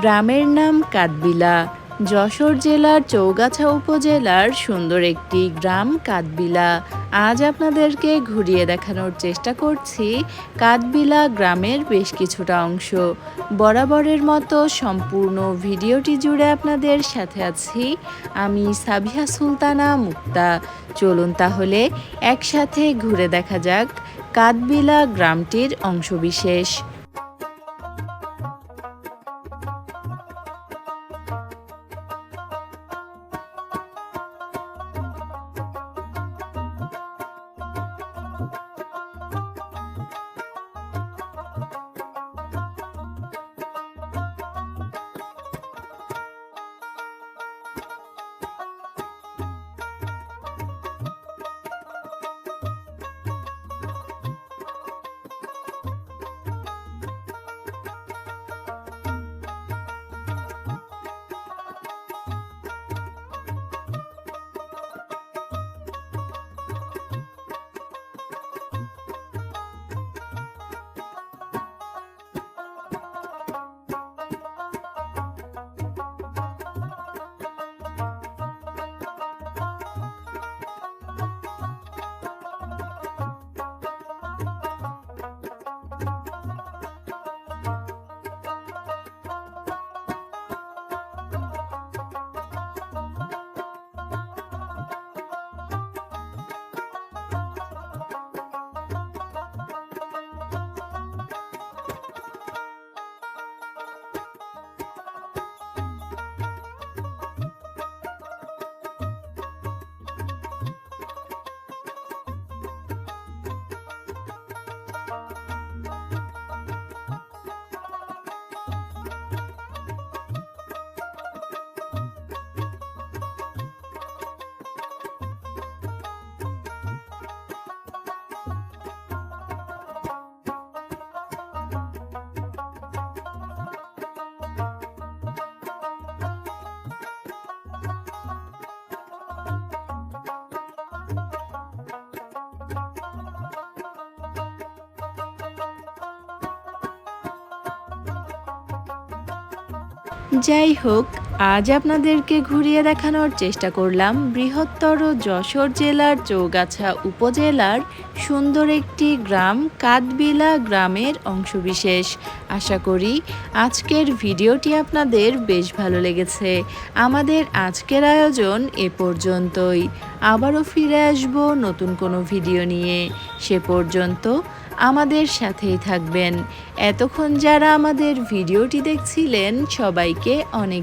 গ্রামের নাম কাঠবিলা যশোর জেলার চৌগাছা উপজেলার সুন্দর একটি গ্রাম কাঠবিলা আজ আপনাদেরকে ঘুরিয়ে দেখানোর চেষ্টা করছি কাঠবিলা গ্রামের বেশ কিছুটা অংশ। বরাবরের মতো সম্পূর্ণ ভিডিওটি জুড়ে আপনাদের সাথে আছি আমি সাবিহা সুলতানা মুক্তা। চলুন তাহলে একসাথে ঘুরে দেখা যাক কাঠবিলা গ্রামটির অংশবিশেষ। যাই হোক আজ আপনাদেরকে ঘুরিয়ে দেখানোর চেষ্টা করলাম বৃহত্তর যশোর জেলার চৌগাছা উপজেলার সুন্দর একটি গ্রাম কাঠবিলা গ্রামের অংশবিশেষ। আশা করি আজকের ভিডিওটি আপনাদের বেশ ভালো লেগেছে। আমাদের আজকের আয়োজন এ পর্যন্তই। আবারও ফিরে আসব নতুন কোনো ভিডিও নিয়ে। সে পর্যন্ত আমাদের সাথেই থাকবেন। এতক্ষণ যারা আমাদের ভিডিওটি দেখছিলেন, সবাইকে অনেক